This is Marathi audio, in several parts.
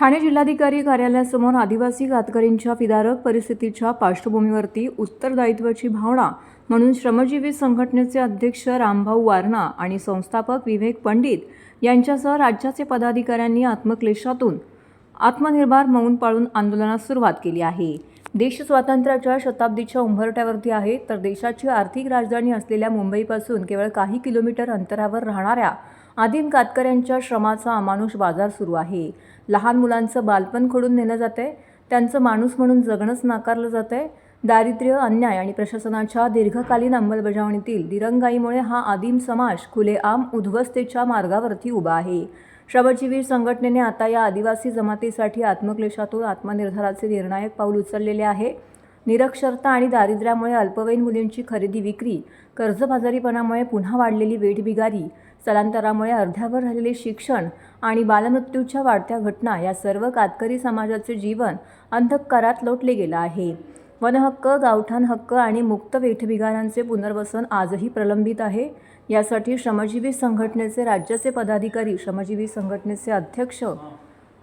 ठाणे जिल्हाधिकारी कार्यालयासमोर आदिवासी कातकरींच्या विदारक परिस्थितीच्या पार्श्वभूमीवरती उत्तरदायित्वाची भावना म्हणून श्रमजीवी संघटनेचे अध्यक्ष रामभाऊ वारणा आणि संस्थापक विवेक पंडित यांच्यासह राज्याचे पदाधिकाऱ्यांनी आत्मक्लेशातून आत्मनिर्भर मौन पाळून आंदोलनास सुरुवात केली आहे. देश स्वातंत्र्याच्या शताब्दीच्या उंभरट्यावरती आहे तर देशाची आर्थिक राजधानी असलेल्या मुंबईपासून केवळ काही किलोमीटर अंतरावर राहणाऱ्या आदिम कातकऱ्यांच्या श्रमाचा अमानुष बाजार सुरू आहे. लहान मुलांचं बालपण खोडून नेलं आहे त्यांचं माणूस म्हणून जगणंच नाकारलं जातंय. दारिद्र्य अन्याय आणि प्रशासनाच्या दीर्घकालीन अंमलबजावणीतील दिरंगाईमुळे हा आदिम समाज खुलेआम उद्ध्वस्तेच्या मार्गावरती उभा आहे. श्रमजीवी संघटनेने आता या आदिवासी जमातीसाठी आत्मक्लेशातून आत्मनिर्धाराचे निर्णायक पाऊल उचललेले आहे. निरक्षरता आणि दारिद्र्यामुळे अल्पवयीन मुलींची खरेदी विक्री कर्जबाजारीपणामुळे पुन्हा वाढलेली वेठबिगारी स्थलांतरामुळे अर्ध्यावर राहिलेले शिक्षण आणि बालमृत्यूच्या वाढत्या घटना या सर्व कातकरी समाजाचे जीवन अंधकारात लोटले गेलं आहे. वनहक्क गावठाण हक्क आणि मुक्त वेठबिगारांचे पुनर्वसन आजही प्रलंबित आहे. यासाठी श्रमजीवी संघटनेचे राज्याचे पदाधिकारी श्रमजीवी संघटनेचे अध्यक्ष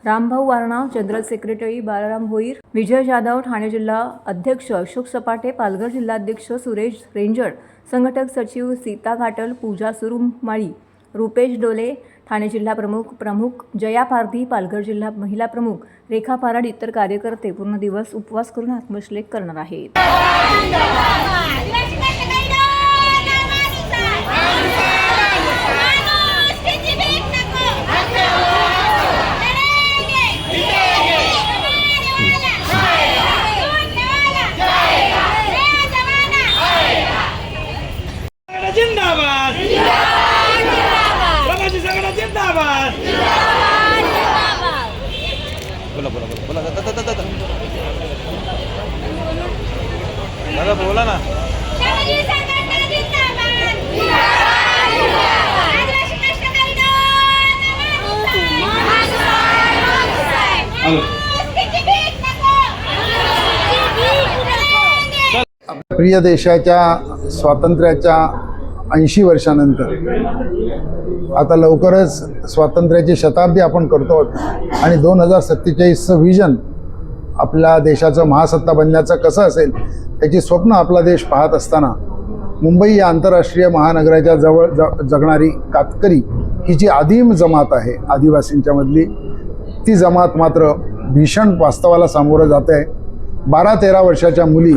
रामभाऊ वारणा जनरल सेक्रेटरी बाळाराम भोईर विजय जाधव ठाणे जिल्हा अध्यक्ष अशोक सपाटे पालघर जिल्हाध्यक्ष सुरेश रेंजर संघटक सचिव सीता घाटल पूजा सुरुमाळी रुपेश डोले ठाणे जिल्हा प्रमुख प्रमुख जया पारधी पालघर जिल्हा महिला प्रमुख रेखा पाराड इतर कार्यकर्ते पूर्ण दिवस उपवास करून आत्मश्लेख करणार आहेत. प्रिय देशाच्या स्वातंत्र्याच्या ऐंशी वर्षानंतर. आता लवकरच स्वातंत्र्याची शताब्दी आपण करतो आहोत आणि दोन हजार सत्तेचाळीसचं व्हिजन आपल्या देशाचं महासत्ता बनण्याचं कसं असेल त्याची स्वप्न आपला देश पाहत असताना मुंबई या आंतरराष्ट्रीय महानगराच्या जवळ ज जगणारी कातकरी ही जी आदिम जमात आहे आदिवासींच्यामधली ती जमात मात्र भीषण वास्तवाला सामोरं जात आहे. बारा तेरा वर्षाच्या मुली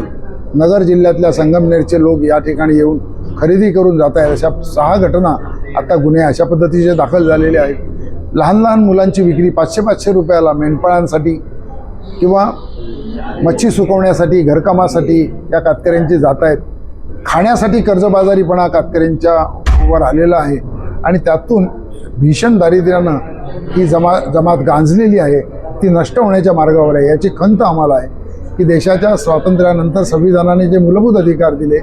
नगर जिल्ह्यातल्या संगमनेरचे लोक या ठिकाणी येऊन खरेदी करून जात आहेत. अशा सहा घटना आता गुन्हे अशा पद्धतीचे दाखल झालेले आहेत. लहान लहान मुलांची विक्री पाचशे पाचशे रुपयाला मेंढपाळांसाठी किंवा मच्छी सुकवण्यासाठी घरकामासाठी या कातकऱ्यांची जात आहेत. खाण्यासाठी कर्जबाजारीपणा कातकऱ्यांच्या वर आलेला आहे आणि त्यातून भीषण दारिद्र्यानं ही जमा जमात गांजलेली आहे. ती नष्ट होण्याच्या मार्गावर आहे. याची खंत आम्हाला आहे. की देशाच्या स्वातंत्र्यानंतर संविधानाने जे मूलभूत अधिकार दिले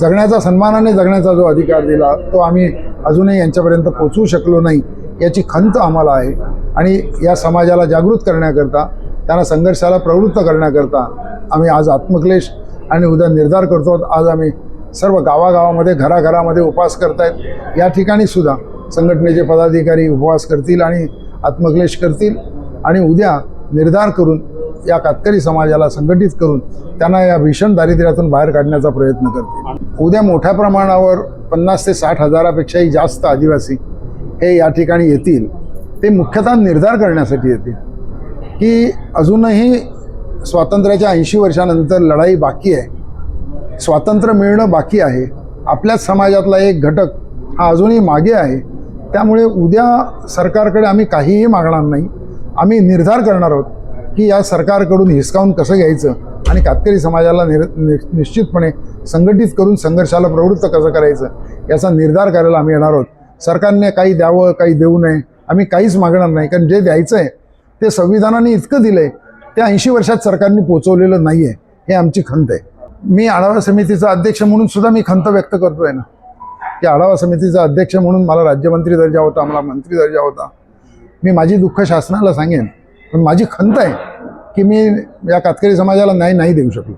जगण्याचा सन्मानाने जगण्याचा जो अधिकार दिला तो आम्ही अजूनही यांच्यापर्यंत पोचवू शकलो नाही याची खंत आम्हाला आहे. आणि या समाजाला जागृत करण्याकरता त्यांना संघर्षाला प्रवृत्त करण्याकरता आम्ही आज आत्मक्लेश आणि उद्या निर्धार करतो. आज आम्ही सर्व गावागावामध्ये घराघरामध्ये उपवास करतायत. या ठिकाणी सुद्धा संघटनेचे पदाधिकारी उपवास करतील आणि आत्मक्लेश करतील आणि उद्या निर्धार करून या कातकरी समाजाला संघटित करून त्यांना या भीषण दारिद्र्यातून बाहेर काढण्याचा प्रयत्न करते उद्या मोठ्या प्रमाणावर पन्नास ते साठ हजारापेक्षाही जास्त आदिवासी हे या ठिकाणी येतील. ते मुख्यतः निर्धार करण्यासाठी येतील. की अजूनही स्वातंत्र्याच्या ऐंशी वर्षानंतर लढाई बाकी आहे स्वातंत्र्य मिळणं बाकी आहे आपल्याच समाजातला एक घटक हा अजूनही मागे आहे त्यामुळे उद्या सरकारकडे आम्ही काहीही मागणार नाही. आम्ही निर्धार करणार आहोत की या सरकारकडून हिसकावून कसं घ्यायचं? आणि कातकरी समाजाला निर निश्चितपणे संघटित करून संघर्षाला प्रवृत्त कसं करायचं? याचा निर्धार करायला आम्ही येणार आहोत. सरकारने काही द्यावं काही देऊ नये आम्ही काहीच मागणार नाही. कारण जे द्यायचं आहे ते संविधानाने इतकं दिलं आहे ते ऐंशी वर्षात सरकारने पोचवलेलं नाही आहे हे आमची खंत आहे. मी आढावा समितीचा अध्यक्ष म्हणून सुद्धा मी खंत व्यक्त करतो आहे ना. की आढावा समितीचा अध्यक्ष म्हणून मला राज्यमंत्री दर्जा होता मला मंत्री दर्जा होता. मी माझी दुःख शासनाला सांगेन पण माझी खंत आहे. की मी या कातकरी समाजाला न्याय नाही देऊ शकलो.